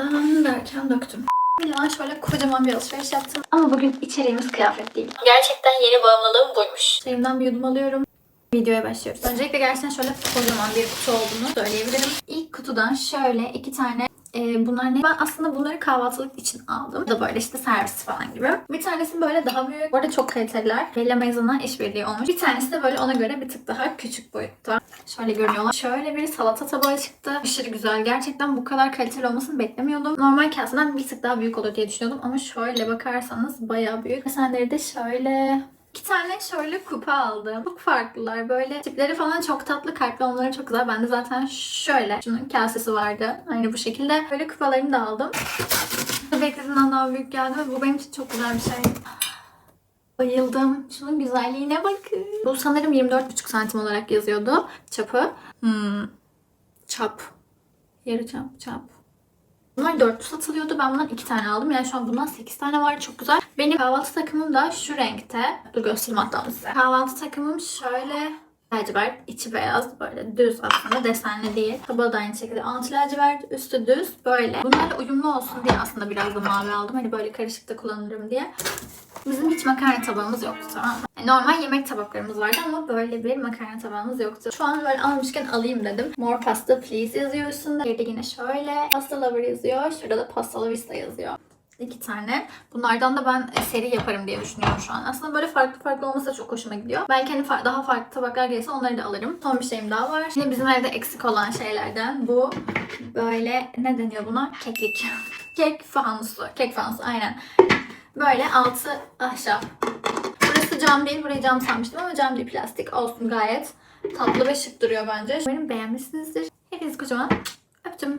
Dın derken döktüm. Milan şöyle kocaman bir alışveriş yaptım. Ama bugün içeriğimiz kıyafet değil. Gerçekten yeni bağımlılığım buymuş. Şeyimden bir yudum alıyorum. Videoya başlıyoruz. Öncelikle gerçekten şöyle kocaman bir kutu olduğunu söyleyebilirim. İlk kutudan şöyle iki tane e, bunlar ne? Ben aslında bunları kahvaltılık için aldım. Da böyle işte servis falan gibi. Bir tanesi böyle daha büyük. Bu arada çok kaliteliler. Bella Maison'la işbirliği olmuş. Bir tanesi de böyle ona göre bir tık daha küçük boyutta. Şöyle görünüyorlar. Şöyle bir salata tabağı çıktı. Aşırı güzel. Gerçekten bu kadar kaliteli olmasını beklemiyordum. Normal kaseden bir tık daha büyük olur diye düşünüyordum. Ama şöyle bakarsanız bayağı büyük. Desenleri de şöyle İki tane şöyle kupa aldım. Çok farklılar. Böyle tipleri falan çok tatlı. Kalpli olmaları çok güzel. Bende zaten şöyle. Şunun kasesi vardı. Aynı bu şekilde. Böyle kupalarını da aldım. Beklediğimden daha büyük geldi ve bu benim için çok güzel bir şey. Bayıldım. Şunun güzelliğine bakın. Bu sanırım 24,5 santim olarak yazıyordu. Çapı. Hmm. Çap. Yarı çap. Çap. Bunlar 4 satılıyordu. Ben bundan 2 tane aldım. Yani şu an bundan 8 tane var. Çok güzel. Benim kahvaltı takımım da şu renkte. Dur göstereyim hatta size. Kahvaltı takımım şöyle lacivert, içi beyaz böyle düz aslında desenli değil. Tabağı da aynı şekilde anti lacivert, üstü düz böyle. Bunlarla uyumlu olsun diye aslında biraz da mavi aldım. Hani böyle karışık da kullanırım diye. Bizim hiç makarna tabağımız yoktu tamam? Normal yemek tabaklarımız vardı ama böyle bir makarna tabağımız yoktu. Şu an böyle almışken alayım dedim. More pasta please yazıyor üstünde. Bir de yine şöyle pasta lover yazıyor. Şurada da pasta la vista yazıyor. İki tane. Bunlardan da ben seri yaparım diye düşünüyorum şu an. Aslında böyle farklı farklı olması da çok hoşuma gidiyor. Belki hani daha farklı tabaklar gelirse onları da alırım. Son bir şeyim daha var. Yine bizim evde eksik olan şeylerden bu böyle ne deniyor buna? Keklik. Kek fanusu. Kek fanusu aynen. Böyle altı ahşap. Cam değil. Burayı cam sanmıştım ama cam değil plastik. Olsun gayet tatlı ve şık duruyor bence. Umarım beğenmişsinizdir. Hepiniz kocaman öptüm.